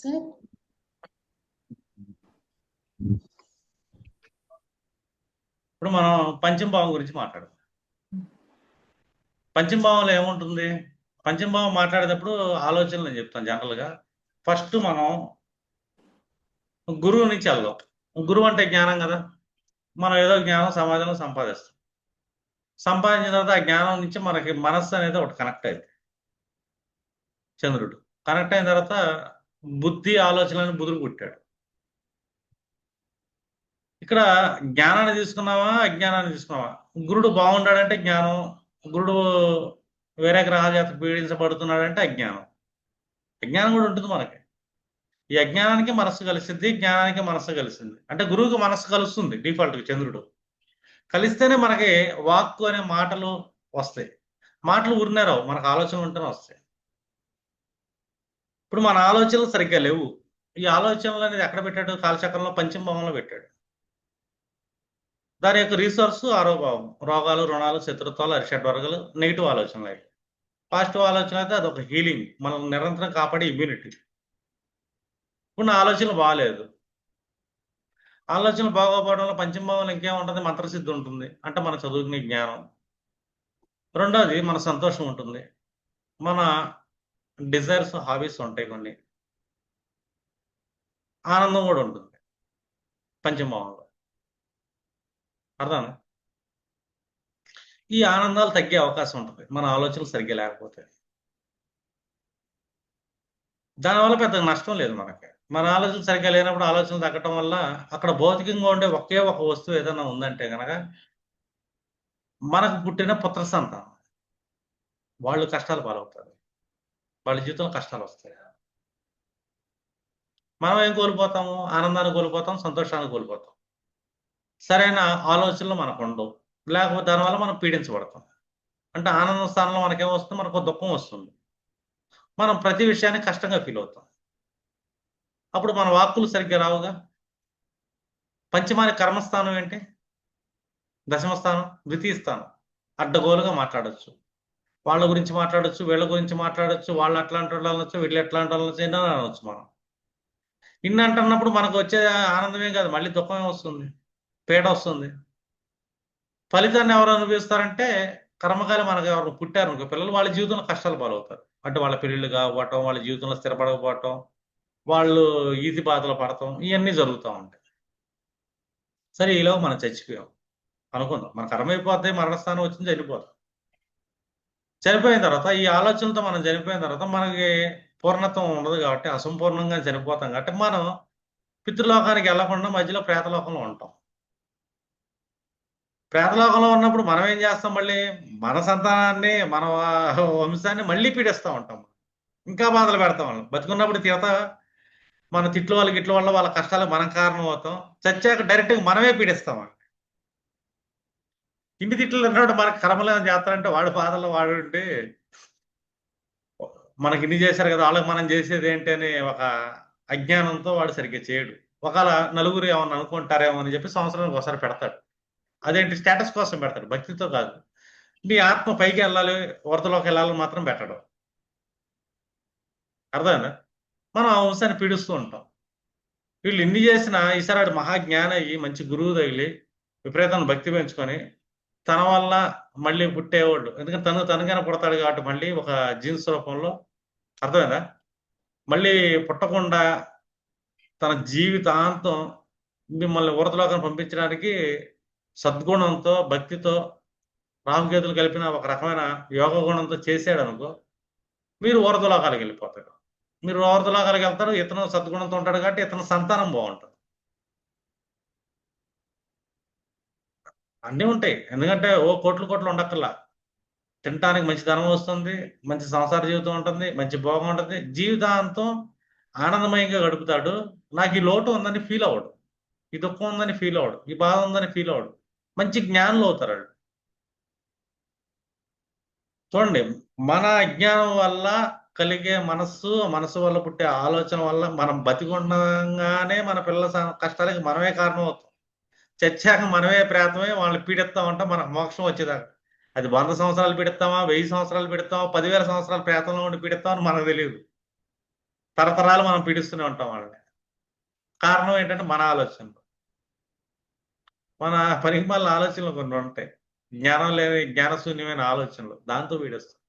Sir ఇప్పుడు మనం పంచంభావం గురించి మాట్లాడదాం. పంచంభావంలో ఏముంటుంది? పంచంభావం మాట్లాడేటప్పుడు ఆలోచనలు నేను చెప్తాను జనరల్గా. ఫస్ట్ మనం గురువు నుంచి వెళ్దాం. గురువు అంటే జ్ఞానం కదా. మనం ఏదో జ్ఞానం సమాజంలో సంపాదిస్తాం. సంపాదించిన తర్వాత ఆ జ్ఞానం నుంచి మనకి మనస్సు అనేది ఒకటి కనెక్ట్ అయింది. చంద్రుడు. కనెక్ట్ అయిన తర్వాత బుద్ధి ఆలోచనలను బుధుడు కొట్టాడు. ఇక్కడ జ్ఞానాన్ని తీసుకున్నావా? అజ్ఞానాన్ని తీసుకున్నావా? గురుడు బాగుండాడంటే జ్ఞానం. గురుడు వేరే గ్రహాల చేత పీడించబడుతున్నాడంటే అజ్ఞానం. అజ్ఞానం కూడా ఉంటుంది మనకి. ఈ అజ్ఞానానికి మనస్సు కలిసింది జ్ఞానానికి మనస్సు కలిసింది. అంటే గురువుకి మనస్సు కలుస్తుంది డిఫాల్ట్గా చంద్రుడు. కలిస్తేనే మనకి వాక్కు అనే మాటలు వస్తాయి. మాటలు ఉరినారావు మనకు ఆలోచన ఉంటేనే వస్తాయి. ఇప్పుడు మన ఆలోచనలు సరిగ్గా లేవు. ఈ ఆలోచనలు అనేది ఎక్కడ పెట్టాడు? కాలచక్రంలో పంచమభావంలో పెట్టాడు. దాని యొక్క రీసోర్స్ ఆరోగం రోగాలు రుణాలు శత్రుత్వాలు అరిషడ్ వర్గాలు నెగిటివ్ ఆలోచనలు. అవి పాజిటివ్ ఆలోచన అయితే అదొక హీలింగ్ మనం నిరంతరం కాపాడే ఇమ్యూనిటీ ఇప్పుడు నా ఆలోచనలు బాగాలేదు ఆలోచనలు బాగోపోవడంలో పంచమభావంలో ఇంకేముంటుంది మంత్రసిద్ధి ఉంటుంది. అంటే మన చదువుకునే జ్ఞానం. రెండోది మన సంతోషం ఉంటుంది. మన డిజైర్స్ హాబీస్ ఉంటాయి కొన్ని. ఆనందం కూడా ఉంటుంది. పంచమభావంలో అర్థం ఈ ఆనందాలు తగ్గే అవకాశం ఉంటుంది. మన ఆలోచనలు సరిగ్గా లేకపోతే. దానివల్ల పెద్ద నష్టం లేదు మనకి. మన ఆలోచనలు సరిగ్గా లేనప్పుడు ఆలోచనలు తగ్గటం వల్ల అక్కడ భౌతికంగా ఉండే ఒకే ఒక వస్తువు ఏదైనా ఉందంటే కనుక మనకు పుట్టిన పుత్ర సంతానం. వాళ్ళు కష్టాలు పాలవుతారు. వాళ్ళ జీవితంలో కష్టాలు వస్తాయి. మనం ఏం కోల్పోతాము? ఆనందాన్ని కోల్పోతాం సంతోషాన్ని కోల్పోతాం. సరైన ఆలోచనలు మనకు ఉండవు. లేకపోతే దానివల్ల మనం పీడించబడతాం. అంటే ఆనందం స్థానంలో మనకేం వస్తుంది? మనకు దుఃఖం వస్తుంది. మనం ప్రతి విషయాన్ని కష్టంగా ఫీల్ అవుతాం. అప్పుడు మన వాక్కులు సరిగ్గా రావుగా? పంచమాని కర్మస్థానం ఏంటి? దశమ స్థానం ద్వితీయ స్థానం. అడ్డగోలుగా మాట్లాడచ్చు. వాళ్ళ గురించి మాట్లాడచ్చు వీళ్ళ గురించి మాట్లాడచ్చు వాళ్ళు అట్లాంటి వాళ్ళు అనొచ్చు వీళ్ళు ఎట్లాంటి వాళ్ళు అని అనవచ్చు అనొచ్చు మనం. ఇన్ని అంటున్నప్పుడు మనకు వచ్చే ఆనందమే కాదు మళ్ళీ దుఃఖమే వస్తుంది? పేడ వస్తుంది. ఫలితాన్ని ఎవరు అనుభవిస్తారంటే కర్మకాలి మనకు ఎవరు పుట్టారు అనుకో పిల్లలు వాళ్ళ జీవితంలో కష్టాలు పాలవుతారు. అంటే వాళ్ళ పెళ్ళిళ్ళు కావటం వాళ్ళ జీవితంలో స్థిరపడకపోవటం వాళ్ళు ఈతి బాధలు పడటం ఇవన్నీ జరుగుతూ ఉంటాయి. సరే ఈలో మనం చచ్చిపోయాం. అనుకుందాం. మన కర్మ అయిపోతే మరణస్థానం వచ్చింది చనిపోతాం. చనిపోయిన తర్వాత ఈ ఆలోచనలతో మనం చనిపోయిన తర్వాత మనకి పూర్ణత్వం ఉండదు కాబట్టి అసంపూర్ణంగా చనిపోతాం కాబట్టి మనం పితృలోకానికి వెళ్ళకుండా మధ్యలో ప్రేతలోకంలో ఉంటాం. ప్రేతలోకంలో ఉన్నప్పుడు మనం ఏం చేస్తాం మళ్ళీ? మన సంతానాన్ని మన వంశాన్ని మళ్ళీ పీడిస్తూ ఉంటాం ఇంకా బాధలు పెడతాం వాళ్ళు బతుకున్నప్పుడు తీరత మన తిట్లు వాళ్ళకి ఇట్ల వల్ల వాళ్ళ కష్టాలకు మనం కారణం అవుతాం చచ్చాక డైరెక్ట్గా మనమే పీడిస్తాం ఇంటి తిట్లు అన్నాడు మనకు కర్మలు చేస్తారు అంటే వాడు బాధల్లో వాడు ఉంటే మనకి ఇన్ని చేశారు కదా వాళ్ళకి మనం చేసేది ఏంటి అని ఒక అజ్ఞానంతో వాడు సరిగ్గా చేయడు. ఒకవేళ నలుగురు ఏమన్నా అనుకుంటారేమో అని చెప్పి సంవత్సరానికి ఒకసారి పెడతాడు. అదేంటి స్టేటస్ కోసం పెడతాడు భక్తితో కాదు. నీ ఆత్మ పైకి వెళ్ళాలి వరదలోకి వెళ్ళాలని మాత్రం పెట్టడం. అర్థమైందా? మనం ఆ వంశాన్ని పీడిస్తూ ఉంటాం. వీళ్ళు ఇన్ని చేసిన ఈసారి మహాజ్ఞాన అయ్యి మంచి గురువు తగిలి విపరీతమైన భక్తి పెంచుకొని తన వల్ల మళ్ళీ పుట్టేవాళ్ళు. ఎందుకంటే తను తనకైనా పుడతాడు కాబట్టి మళ్ళీ ఒక జీన్స్ రూపంలో. అర్థమైందా? మళ్ళీ పుట్టకుండా తన జీవితాంతం మిమ్మల్ని ఉరతలోకం పంపించడానికి సద్గుణంతో భక్తితో రామకేతులు కలిపిన ఒక రకమైన యోగ గుణంతో చేసాడు అనుకో మీరు వరదలోకాలకు వెళ్ళిపోతారు. మీరు వరదలోకాలకు వెళ్తారు ఇతను సద్గుణంతో ఉంటాడు కాబట్టి ఇతను సంతానం బాగుంటుంది. అన్నీ ఉంటాయి. ఎందుకంటే ఓ కోట్లు కోట్లు ఉండక్కర్లా. తినటానికి మంచి ధనం వస్తుంది మంచి సంసార జీవితం ఉంటుంది మంచి భోగం ఉంటుంది. జీవితాంతం ఆనందమయంగా గడుపుతాడు. నాకు ఈ లోటు ఉందని ఫీల్ అవ్వడు. ఈ దుఃఖం ఉందని ఫీల్ అవ్వడు. ఈ బాధ ఉందని ఫీల్ అవ్వడు. మంచి జ్ఞానులు అవుతారు చూడండి మన అజ్ఞానం వల్ల కలిగే మనస్సు మనసు వల్ల పుట్టే ఆలోచన వల్ల మనం బతికుండగానే మన పిల్లల కష్టాలకి మనమే కారణం అవుతాం చచ్చాక మనమే ప్రేతమే వాళ్ళని పీడిస్తా ఉంటాం మనకు మోక్షం వచ్చేదాకా. అది వంద సంవత్సరాలు పీడిస్తామా వెయ్యి సంవత్సరాలు పీడిస్తామా పదివేల సంవత్సరాలు ప్రేతంలో ఉండి పీడిస్తామని మనకు తెలియదు. తరతరాలు మనం పీడిస్తూనే ఉంటాం వాళ్ళని. కారణం ఏంటంటే మన ఆలోచనలు. మన పరిమాల ఆలోచనలు కొన్ని ఉంటాయి. జ్ఞానం లేని జ్ఞానశూన్యమైన ఆలోచనలు. దాంతో పీడిస్తాం.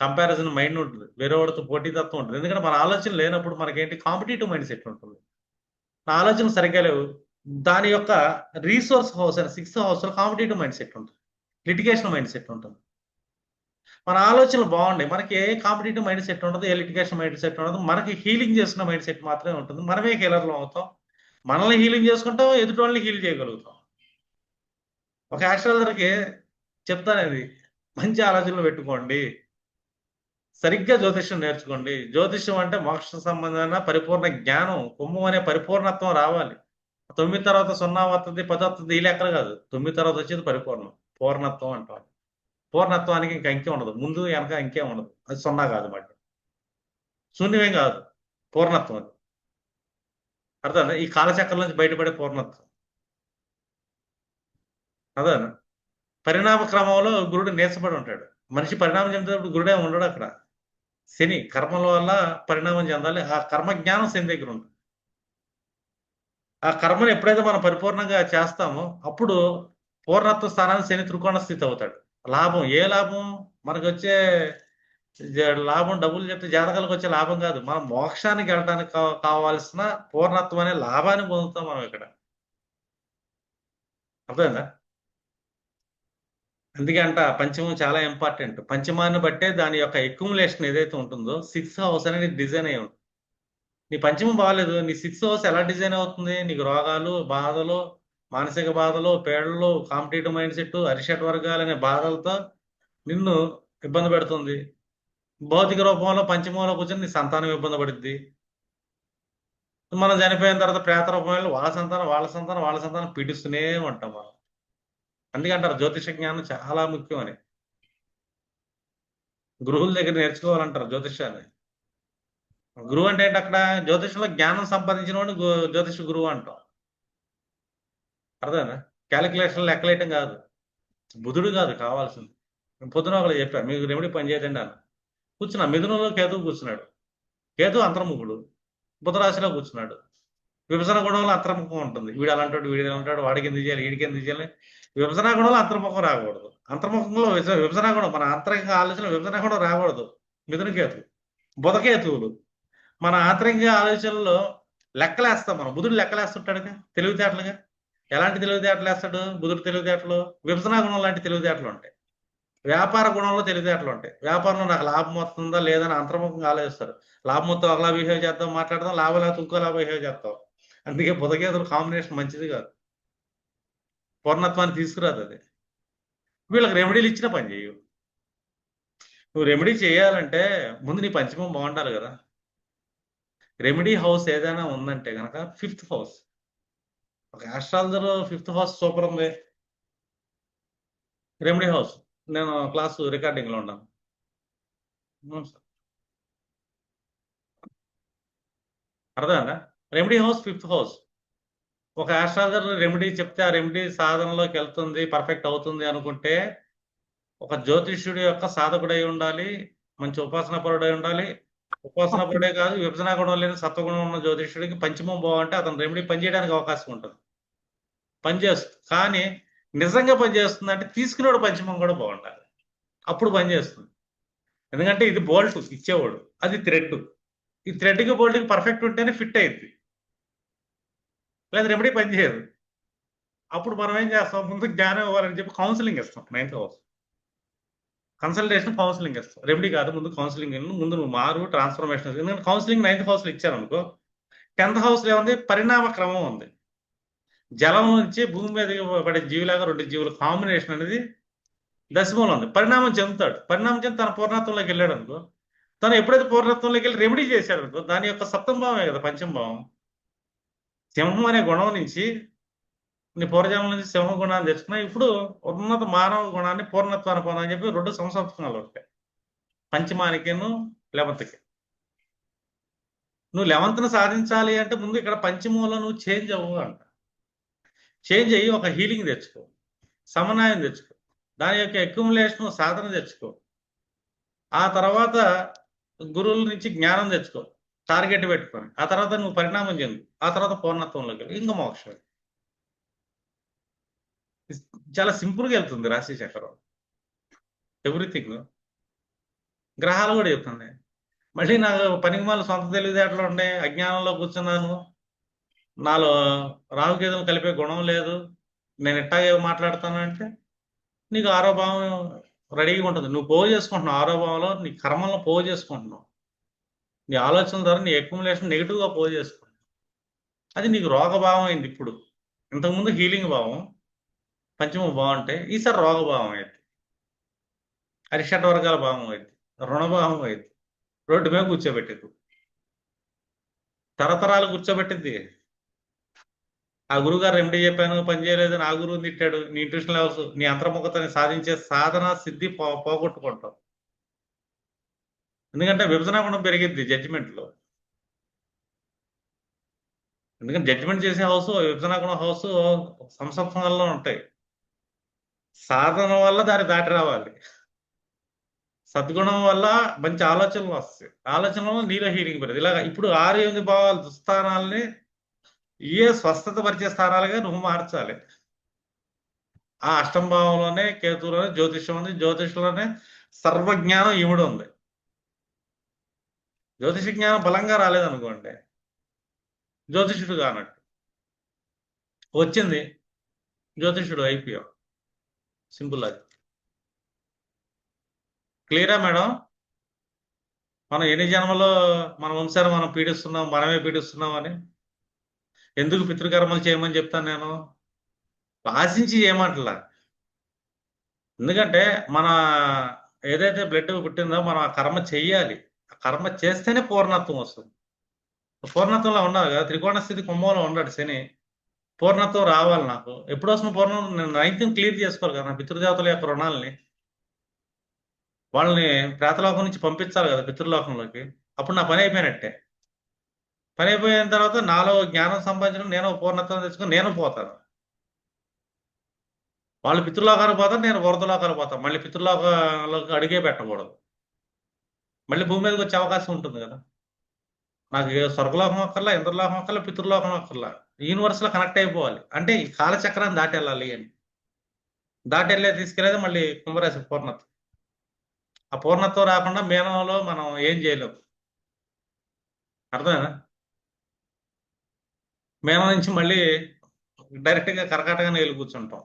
కంపారిజన్ మైండ్ ఉంటుంది. వేరే వాడితో పోటీతత్వం ఉంటుంది. ఎందుకంటే మన ఆలోచన లేనప్పుడు మనకేంటి? కాంపిటేటివ్ మైండ్ సెట్ ఉంటుంది. నా ఆలోచన సరిగ్గా లేవు. దాని యొక్క రీసోర్స్ హౌస్ అని సిక్స్త్ హౌస్లో కాంపిటేటివ్ మైండ్ సెట్ ఉంటుంది. లిటిగేషన్ మైండ్ సెట్ ఉంటుంది. మన ఆలోచనలు బాగుండే మనకి ఏ కాంపిటేటివ్ మైండ్ సెట్ ఉండదు ఏ లిటిగేషన్ మైండ్ సెట్ ఉండదు. మనకి హీలింగ్ చేసిన మైండ్ సెట్ మాత్రమే ఉంటుంది. మనమే హీలర్లు అవుతాం. మనల్ని హీలింగ్ చేసుకుంటాం ఎదుటి వాళ్ళని హీల్ చేయగలుగుతాం. ఒక ఆస్ట్రాలజర్కి చెప్తాను మంచి ఆలోచనలు పెట్టుకోండి. సరిగ్గా జ్యోతిష్యం నేర్చుకోండి. జ్యోతిష్యం అంటే మోక్ష సంబంధమైన పరిపూర్ణ జ్ఞానం. కుంభం అనే పరిపూర్ణత్వం రావాలి. తొమ్మిది తర్వాత సున్నా వస్తుంది పది వస్తుంది ఈ లెక్కలు కాదు. తొమ్మిది తర్వాత వచ్చేది పరిపూర్ణం. పూర్ణత్వం అంటాం. పూర్ణత్వానికి ఇంకా ఇంకే ఉండదు. ముందు వెనక ఇంకే ఉండదు. అది సున్నా కాదు మాట. శూన్యమేం కాదు. పూర్ణత్వం అది. అర్థం ఈ కాలచక్రం నుంచి బయటపడే పూర్ణత్వం. అదే పరిణామ క్రమంలో గురుడు నేర్చబడి ఉంటాడు. మనిషి పరిణామం చెందేటప్పుడు గురుడే ఉండడు అక్కడ. శని కర్మల వల్ల పరిణామం చెందాలి. ఆ కర్మ జ్ఞానం శని దగ్గర ఉంటుంది. ఆ కర్మను ఎప్పుడైతే మనం పరిపూర్ణంగా చేస్తామో అప్పుడు పూర్ణత్వ స్థానాన్ని శని త్రికోణ స్థితి అవుతాడు. లాభం ఏ లాభం? మనకు వచ్చే లాభం డబ్బులు చెప్తే జాతకాలకు వచ్చే లాభం కాదు. మనం మోక్షానికి వెళ్ళడానికి కావాల్సిన పూర్ణత్వం అనే లాభాన్ని పొందుతాం మనం ఇక్కడ. అర్థమైందా? అందుకే అంట పంచమం చాలా ఇంపార్టెంట్. పంచమాన్ని బట్టే దాని యొక్క ఎక్యుములేషన్ ఏదైతే ఉంటుందో సిక్స్ హౌస్ అనేది డిజైన్ అయి ఉంటుంది. నీ పంచమం బాగాలేదు నీ సిక్స్ హౌస్ ఎలా డిజైన్ అవుతుంది నీకు రోగాలు బాధలు మానసిక బాధలు పేడలు కాంపిటేటివ్ మైండ్ సెట్ అరిషట్ వర్గాలు అనే బాధలతో నిన్ను ఇబ్బంది పెడుతుంది. భౌతిక రూపంలో పంచమంలో కూర్చొని నీ సంతానం ఇబ్బంది పడుద్ది. మనం చనిపోయిన తర్వాత ప్రేత రూపంలో వాళ్ళ సంతానం వాళ్ళ సంతానం వాళ్ళ సంతానం పీడిస్తూనే ఉంటాం మనం. అందుకంటారు జ్యోతిష జ్ఞానం చాలా ముఖ్యం అని గురువుల దగ్గర నేర్చుకోవాలంటారు జ్యోతిషాన్ని. గురువు అంటే ఏంటి అక్కడ? జ్యోతిషంలో జ్ఞానం సంపాదించిన వాడిని జ్యోతిష గురువు అంటాం. అర్థమేనా క్యాలిక్యులేషన్ లెక్కలేయటం కాదు. బుధుడు కాదు కావాల్సింది. పొద్దున ఒకళ్ళు చెప్పారు మీకు రెమెడీ పని చేయదండి అన్న కూర్చున్నా మిథునంలో కేతువు కూర్చున్నాడు. కేతు అంతర్ముఖుడు. బుధరాశిలో కూర్చున్నాడు. విభజన గుణంలో అంతర్ముఖం ఉంటుంది. వీడు అలాంటి వీడు ఎలా ఉంటాడు వాడికి ఎందుకు చేయాలి వీడికి ఎందుకు చేయాలి? విభజన గుణంలో అంతర్ముఖం రాకూడదు. అంతర్ముఖంలో విభజన గుణం మన ఆంతరిక ఆలోచన విభజన గుణం రాకూడదు. మిథున కేతు బుధకేతువులు. మన ఆంతరిక ఆలోచనలో లెక్కలేస్తాం మనం. బుధుడు లెక్కలేస్తుంటాడుగా తెలివితేటలుగా. ఎలాంటి తెలివితేటలు వేస్తాడు? బుధుడు తెలివితేటలు విభజన గుణం లాంటి తెలివితేటలు ఉంటాయి. వ్యాపార గుణంలో తెలివితేటలు ఉంటాయి. వ్యాపారంలో నాకు లాభం వస్తుందా లేదని అంతర్ముఖంగా ఆలోచిస్తారు. లాభం మొత్తం ఒకలా బిహేవ్ చేద్దాం మాట్లాడదాం లాభం లేకపోతే ఇంకోలా బిహేవ్ చేస్తాం. అందుకే బుధకేతుల కాంబినేషన్ మంచిది కాదు. పూర్ణత్వాన్ని తీసుకురాదు అది. వీళ్ళకి రెమెడీలు ఇచ్చిన పని చేయవు నువ్వు రెమెడీ చేయాలంటే ముందు నీ పంచమం బాగుండాలి కదా. రెమెడీ హౌస్ ఏదైనా ఉందంటే కనుక ఫిఫ్త్ హౌస్. ఒక ఆస్ట్రాలజర్ ఫిఫ్త్ హౌస్ సూపర్ ఉంది. Remedy house. నేను క్లాస్ రికార్డింగ్లో ఉన్నాను. అవును అర్థమైందా? Remedy house fifth house. ఒక ఆస్ట్రాలజర్ రెమెడీ చెప్తే ఆ రెమెడీ సాధనలోకి వెళ్తుంది పర్ఫెక్ట్ అవుతుంది అనుకుంటే ఒక జ్యోతిష్యుడి యొక్క సాధకుడై ఉండాలి మంచి ఉపాసన పరుడై ఉండాలి ఉపాసన పరుడే కాదు విభజన గుణం లేని సత్వగుణం ఉన్న జ్యోతిష్యుడికి పంచమం బాగుంటే అతను రెమెడీ పనిచేయడానికి అవకాశం ఉంటుంది. పనిచేస్తుంది కానీ నిజంగా పనిచేస్తుంది అంటే తీసుకునేవాడు పంచమం కూడా బాగుండాలి. అప్పుడు పనిచేస్తుంది ఎందుకంటే ఇది బోల్ట్ ఇచ్చేవాడు. అది థ్రెడ్ ఈ థ్రెడ్కి బోల్ట్కి పర్ఫెక్ట్ ఉంటేనే ఫిట్ అయింది లేదా రెమెడీ పనిచేయదు అప్పుడు మనం ఏం చేస్తాం? ముందు జ్ఞానం ఇవ్వాలని చెప్పి కౌన్సిలింగ్ ఇస్తాం నైన్త్ హౌస్ కన్సల్టేషన్ కౌన్సిలింగ్ ఇస్తాం. రెమెడీ కాదు ముందు కౌన్సిలింగ్ ముందు నువ్వు మారు ట్రాన్స్ఫర్మేషన్ ఎందుకంటే కౌన్సిలింగ్ నైన్త్ హౌస్లో ఇచ్చారు అనుకో టెన్త్ హౌస్లో ఏముంది? పరిణామ క్రమం ఉంది. జలం నుంచి భూమి మీద పడే జీవులాగా రెండు జీవుల కాంబినేషన్ అనేది దశమంలో ఉంది. పరిణామం చెందుతాడు. పరిణామం చెంది తన పూర్ణత్వంలోకి వెళ్ళాడు అనుకో తను ఎప్పుడైతే పూర్ణత్వంలోకి వెళ్ళి రెమెడీ చేశాడు అనుకో దాని యొక్క సప్తం భావమే కదా పంచం భావం. సింహం అనే గుణం నుంచి నీ పూర్వజన్మ నుంచి సింహ గుణాన్ని తెచ్చుకున్నా ఇప్పుడు ఉన్నత మానవ గుణాన్ని పూర్ణత్వాన్ని పొందని చెప్పి రెండు సంసప్తకాలు ఉంటాయి. పంచమానికిను లెవెంత్కి. నువ్వు లెవెంత్ను సాధించాలి అంటే ముందు ఇక్కడ పంచమంలో నువ్వు చేంజ్ అవ్వు అంట. చేంజ్ అయ్యి ఒక హీలింగ్ తెచ్చుకో. సమన్వయం తెచ్చుకో. దాని యొక్క అక్యుములేషన్ సాధన తెచ్చుకో. ఆ తర్వాత గురువుల నుంచి జ్ఞానం తెచ్చుకో. టార్గెట్ పెట్టుకొని. ఆ తర్వాత నువ్వు పరిణామం చెందు. ఆ తర్వాత పూర్ణత్వంలోకి వెళ్ళి. ఇంకా మోక్షం. చాలా సింపుల్గా వెళ్తుంది రాశి చక్రం. ఎవ్రీథింగ్ గ్రహాలు కూడా చెప్తుంది. మళ్ళీ నాకు పనికి మళ్ళీ సొంత తెలివితేటలు ఉండే అజ్ఞానంలో కూర్చున్నాను. నాలో రాహుకేతులు కలిపే గుణం లేదు. నేను ఇట్టాగే మాట్లాడతాను అంటే నీకు ఆరోభావం రెడీగా ఉంటుంది. నువ్వు పోగు చేసుకుంటున్నావు. ఆరోభావంలో నీ కర్మలను పోగు చేసుకుంటున్నావు. నీ ఆలోచన ద్వారా నీ అక్యుములేషన్ నెగిటివ్గా పోగు చేసుకుంటున్నావు. అది నీకు రోగభావం అయింది ఇప్పుడు. ఇంతకుముందు హీలింగ్ భావం. పంచమ బాగుంటే ఈసారి రోగభావం అయింది అరిషట్ వర్గాల భావం అయింది రుణభావం అయింది రోడ్డు మీద కూర్చోబెట్టింది తరతరాలు కూర్చోబెట్టింది ఆ గురుగారు రెమెడీ చెప్పాను పని చేయలేదు ఆ గురువు తిట్టాడు. నీ ఇంట్యూషన్ లెవెల్స్ నీ అంతర్ముఖతని సాధించే సాధన సిద్ధి పో పోగొట్టుకుంటాం. ఎందుకంటే విభజన గుణం పెరిగిద్ది జడ్జిమెంట్లో ఎందుకంటే జడ్జిమెంట్ చేసే హౌస్ విభజన గుణం హౌస్ సంసప్తంలో ఉంటాయి. సాధన వల్ల దాన్ని దాటి రావాలి. సద్గుణం వల్ల మంచి ఆలోచనలు వస్తాయి. ఆలోచనలు నీలో హీలింగ్ పెరుగుతుంది ఇలాగ ఇప్పుడు ఆరు ఎనిమిది భావాలు దుస్థానాల్ని ఏ స్వస్థత పరిచే స్థానాలుగా నువ్వు మార్చాలి. ఆ అష్టం భావంలోనే కేతులోనే జ్యోతిష్యం ఉంది జ్యోతిష్లోనే సర్వజ్ఞానం ఇముడు ఉంది. జ్యోతిష జ్ఞానం బలంగా రాలేదనుకోండి జ్యోతిషుడు కానట్టు. వచ్చింది జ్యోతిషుడు అయిపోయావు సింపుల్ అది క్లియరా మేడం? మనం ఎన్ని జన్మలో మన వంశాన్ని మనం పీడిస్తున్నాం మనమే పీడిస్తున్నాం అని? ఎందుకు పితృకర్మలు చేయమని చెప్తాను నేను? ఆశించి చేయమంటలా ఎందుకంటే మన ఏదైతే బ్లడ్ పుట్టిందో మనం ఆ కర్మ చెయ్యాలి. ఆ కర్మ చేస్తేనే పూర్ణత్వం వస్తుంది. పూర్ణత్వంలో ఉండాలి కదా త్రికోణ స్థితి కుంభంలో ఉన్నాడు శని. పూర్ణత్వం రావాలి నాకు. ఎప్పుడు వస్తున్న పూర్ణం? నేను నైన్త్ క్లియర్ చేసుకోవాలి కదా నా పితృదేవతల యొక్క రుణాలని. వాళ్ళని ప్రేతలోకం నుంచి పంపించాలి కదా పితృలోకంలోకి. అప్పుడు నా పని అయిపోయినట్టే. పని అయిపోయిన తర్వాత నాలో జ్ఞానం సంపాదించడం నేను పూర్ణత్వం తెచ్చుకొని నేను పోతాను. వాళ్ళు పితృలోకాలకు పోతారు నేను వరదలోకాలకు పోతాను. మళ్ళీ పితృలోకంలోకి అడిగే పెట్టకూడదు. మళ్ళీ భూమి మీదకి వచ్చే అవకాశం ఉంటుంది కదా. నాకు స్వర్గలోకం ఒక్కర్లా ఇంద్రలోకం ఒక్కర్లా పితృలోకం ఒక్కర్లా యూనివర్స్లో కనెక్ట్ అయిపోవాలి. అంటే ఈ కాలచక్రాన్ని దాటి వెళ్ళాలి అని. దాటి వెళ్ళే తీసుకెళ్ళేది మళ్ళీ కుంభరాశి పూర్ణత్వం ఆ పూర్ణత్వం రాకుండా మీనంలో మనం ఏం చేయలేము అర్థమేనా మీనం నుంచి మళ్ళీ డైరెక్ట్గా కరకాటగానే వెళ్ళి కూర్చుంటాం.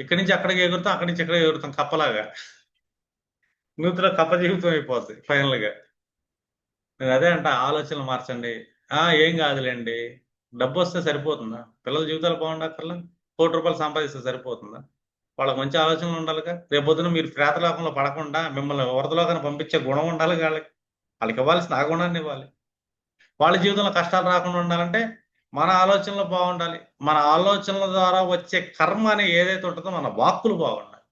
ఇక్కడి నుంచి అక్కడికి ఎగురుతాం అక్కడి నుంచి ఇక్కడ ఎగురుతాం కప్పలాగా. నూతిలో కప్ప జీవితం అయిపోతుంది ఫైనల్గా. నేను అదే అంట ఆలోచనలు మార్చండి. ఏం కాదులేండి. డబ్బు వస్తే సరిపోతుందా? పిల్లల జీవితాలు బాగుండక్కర్లా కోటి రూపాయలు సంపాదిస్తే సరిపోతుందా? వాళ్ళకి మంచి ఆలోచనలు ఉండాలిగా? రేపొద్దున మీరు ప్రేతలోకంలో పడకుండా మిమ్మల్ని వరదలోకాన్ని పంపించే గుణం ఉండాలి వాళ్ళకి వాళ్ళకి ఇవ్వాల్సిన ఆ గుణాన్ని ఇవ్వాలి. వాళ్ళ జీవితంలో కష్టాలు రాకుండా ఉండాలంటే మన ఆలోచనలు బాగుండాలి. మన ఆలోచనల ద్వారా వచ్చే కర్మ అనే ఏదైతే ఉంటుందో మన వాక్కులు బాగుండాలి.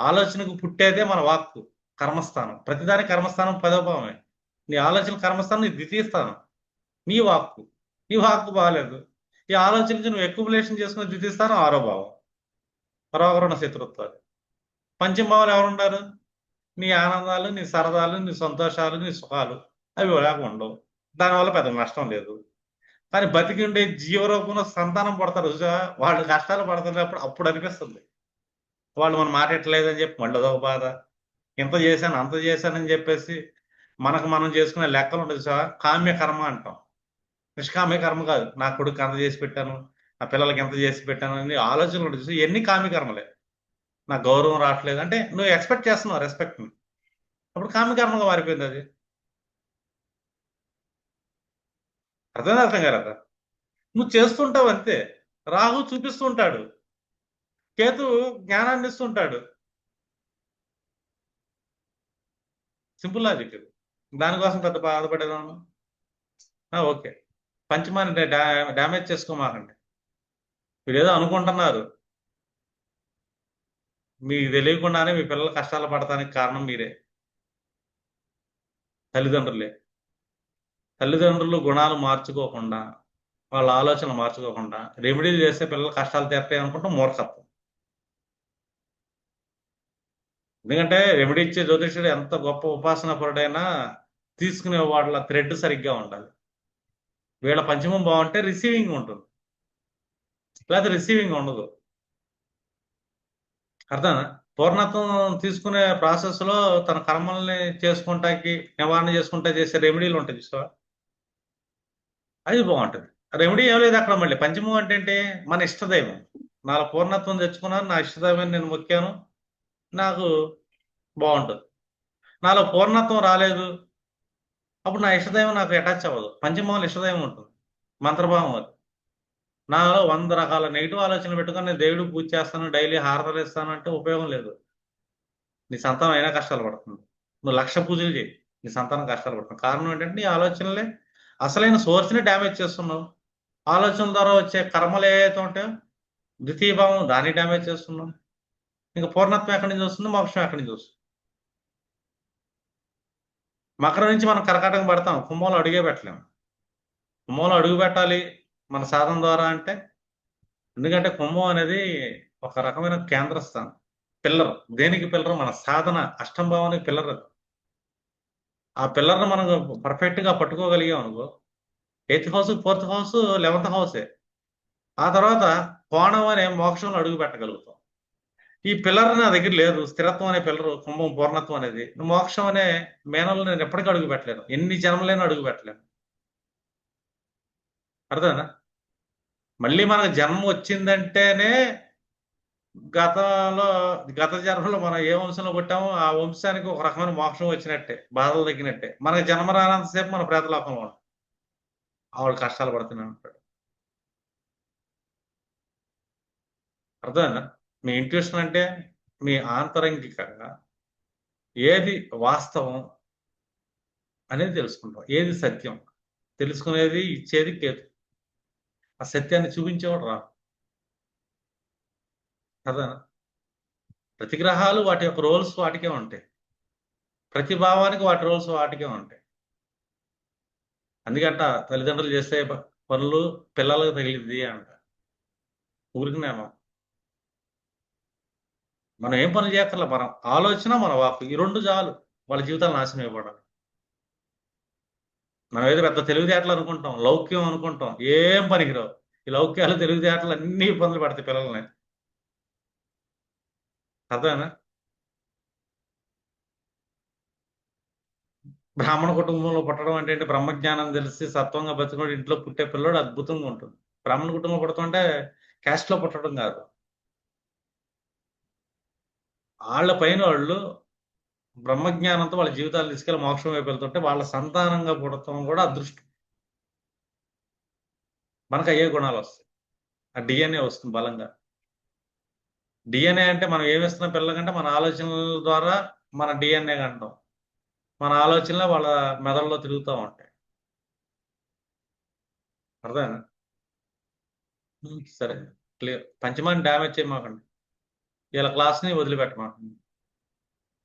ఆలోచనకు పుట్టేదే మన వాక్కు కర్మస్థానం. ప్రతిదాని కర్మస్థానం పదో భావమే. నీ ఆలోచన కర్మస్థానం నీ ద్వితీయ స్థానం. నీ వాక్కు నీ వాక్కు బాగాలేదు. ఈ ఆలోచనకి నువ్వు ఎక్కుబులేషన్ చేసుకున్న ద్వితీయ స్థానం ఆరో భావం. పరావరణ శత్రుత్వాలు. పంచమ భావాలు ఎవరుంటారు నీ ఆనందాలు నీ సరదాలు నీ సంతోషాలు నీ సుఖాలు అవి ఇలాగ ఉండవు. దానివల్ల పెద్ద నష్టం లేదు. కానీ బతికి ఉండే జీవరూపంలో సంతానం పడతారు. వాళ్ళు కష్టాలు పడుతున్నప్పుడు అప్పుడు అనిపిస్తుంది. వాళ్ళు మనం మాట్లాడలేదని చెప్పి మళ్ళీ అదొక బాధ. ఇంత చేశాను అంత చేశానని చెప్పేసి మనకు మనం చేసుకునే లెక్కలు ఉండదు సార్ కామ్య కర్మ అంటాం. నిష్కామ్య కర్మ కాదు. నా కొడుకు అంత చేసి పెట్టాను నా పిల్లలకి ఎంత చేసి పెట్టాను అని ఆలోచనలు చూసి ఎన్ని కామికర్మలే నా గౌరవం రావట్లేదు. అంటే నువ్వు ఎక్స్పెక్ట్ చేస్తున్నావు రెస్పెక్ట్ అప్పుడు కామ్యకర్మగా మారిపోయింది అది. అర్థం అర్థం కదా నువ్వు చేస్తుంటావు అంతే. రాహు చూపిస్తుంటాడు కేతు జ్ఞానాన్ని ఇస్తుంటాడు సింపుల్ లాజిక్ దానికోసం పెద్ద బాధపడేదాను ఓకే. పంచమాని డ్యామేజ్ చేసుకోమాకండి. మీరు ఏదో అనుకుంటున్నారు. మీకు తెలియకుండానే మీ పిల్లలు కష్టాలు పడటానికి కారణం మీరే. తల్లిదండ్రులే. తల్లిదండ్రులు గుణాలు మార్చుకోకుండా వాళ్ళ ఆలోచనలు మార్చుకోకుండా రెమెడీలు చేస్తే పిల్లలు కష్టాలు తీర్తాయి అనుకుంటే మూర్ఖత్వం. ఎందుకంటే రెమెడీ ఇచ్చే జ్యోతిష్యుడు ఎంత గొప్ప ఉపాసన పరుడైనా తీసుకునే వాళ్ళ థ్రెడ్ సరిగ్గా ఉండాలి. వీళ్ళ పంచమం బాగుంటే రిసీవింగ్ ఉంటుంది. లేకపోతే రిసీవింగ్ ఉండదు. అర్థం పూర్ణత్వం తీసుకునే ప్రాసెస్లో తన కర్మల్ని చేసుకుంటాకి నివారణ చేసుకుంటా చేసే రెమెడీలు ఉంటాయి చూసావా? అది బాగుంటుంది. రెమెడీ ఏం లేదు అక్కడ మళ్ళీ. పంచమం అంటే ఏంటి? మన ఇష్టదైవం. నా పూర్ణత్వం తెచ్చుకున్నాను నా ఇష్టదైవం నేను మొక్కాను నాకు బాగుంటుంది. నాలో పూర్ణత్వం రాలేదు అప్పుడు నా ఇష్టదైవం నాకు అటాచ్ అవ్వదు. పంచమంలో ఇష్టదైవం ఉంటుంది. మంత్రభావం అది. నాలో వంద రకాల నెగిటివ్ ఆలోచనలు పెట్టుకొని నేను దేవుడికి పూజ చేస్తాను డైలీ హారతలు ఇస్తాను అంటే ఉపయోగం లేదు. నీ సంతానం అయినా కష్టాలు పడుతుంది. నువ్వు లక్ష పూజలు చేయి నీ సంతానం కష్టాలు పడుతుంది. కారణం ఏంటంటే నీ ఆలోచనలే అసలైన సోర్స్ని డ్యామేజ్ చేస్తున్నావు. ఆలోచన ద్వారా వచ్చే కర్మలు ఏవైతే ఉంటాయో ద్వితీయ భావం దాన్ని డ్యామేజ్ చేస్తున్నావు. ఇంకా పూర్ణత్వం ఎక్కడి నుంచి వస్తుంది మోక్షం ఎక్కడి నుంచి వస్తుంది? మకరం నుంచి మనం కరకాటకం పడతాం. కుంభంలో అడుగే పెట్టలేము కుంభంలో అడుగు పెట్టాలి మన సాధన ద్వారా అంటే ఎందుకంటే కుంభం అనేది ఒక రకమైన కేంద్ర స్థానం పిల్లర్. దేనికి పిల్లర్? మన సాధన అష్టం భావానికి పిల్లర్ ఆ పిల్లర్ని మనం పర్ఫెక్ట్గా పట్టుకోగలిగాం అనుకో eighth house fourth house eleventh హౌసే. ఆ తర్వాత కోణం అనే మోక్షంలో అడుగు పెట్టగలుగుతాం. ఈ పిల్లర్ నా దగ్గర లేదు. స్థిరత్వం అనే పిల్లరు కుంభం పూర్ణత్వం అనేది. మోక్షం అనే మేనలు నేను ఎప్పటికీ అడుగు పెట్టలేను. ఎన్ని జన్మలైనా అడుగు పెట్టలేను. అర్థమేనా మళ్ళీ మనకు జన్మ వచ్చిందంటేనే గతంలో గత జన్మలో మనం ఏ వంశంలో పుట్టామో ఆ వంశానికి ఒక రకమైన మోక్షం వచ్చినట్టే బాధలు తగ్గినట్టే. మనకు జన్మ రానంతసేపు మన ప్రేతలోకంలో ఉంటాం ఆవిడ కష్టాలు పడుతున్నాను అంటాడు. అర్థమేనా మీ ఇంట్యూషన్ అంటే మీ ఆంతరంగికంగా ఏది వాస్తవం అనేది తెలుసుకుంటాం. ఏది సత్యం? తెలుసుకునేది ఇచ్చేది కేతు. ఆ సత్యాన్ని చూపించేవాడు రా కదా? ప్రతి గ్రహాలు వాటి యొక్క రోల్స్ వాటికే ఉంటాయి. ప్రతి భావానికి వాటి రోల్స్ వాటికే ఉంటాయి. అందుకంట తల్లిదండ్రులు చేసే పనులు పిల్లలకు తగిలింది అంట. ఊరికి నేను. మనం ఏం పని చేయక్కర్లే మనం ఆలోచన మన వాక్ ఈ రెండు చాలు. వాళ్ళ జీవితాలు నాశనం అయిపోవడం మనం ఏదో పెద్ద తెలివితేటలు అనుకుంటాం లౌక్యం అనుకుంటాం. ఏం పనికిరావు. ఈ లౌక్యాలు తెలివితేటలు అన్ని ఇబ్బందులు పడతాయి పిల్లల్ని. అర్థమేనా బ్రాహ్మణ కుటుంబంలో పుట్టడం అంటే ఏంటి? బ్రహ్మజ్ఞానం తెలిసి సత్వంగా బతుకుని ఇంట్లో పుట్టే పిల్లడు అద్భుతంగా ఉంటుంది. బ్రాహ్మణ కుటుంబంలో పుడుతుంటే caste లో పుట్టడం కాదు. వాళ్ళ పైన వాళ్ళు బ్రహ్మజ్ఞానంతో వాళ్ళ జీవితాలు తీసుకెళ్ళి మోక్షం వైపు వెళ్తుంటే వాళ్ళ సంతానంగా పుడతాం కూడా అదృష్టం. మనకు అయ్యే గుణాలు వస్తాయి. ఆ డిఎన్ఏ వస్తుంది బలంగా. డిఎన్ఏ అంటే మనం ఏమిస్తున్నాం పిల్లలకంటే మన ఆలోచనల ద్వారా మన డిఎన్ఏ అంటాం. మన ఆలోచనలు వాళ్ళ మెదడులో తిరుగుతూ ఉంటాయి. అర్థమేనా సరే క్లియర్. పంచమాన్ని డ్యామేజ్ చేయమాకండి. ఇలా క్లాస్ని వదిలిపెట్టమంటుంది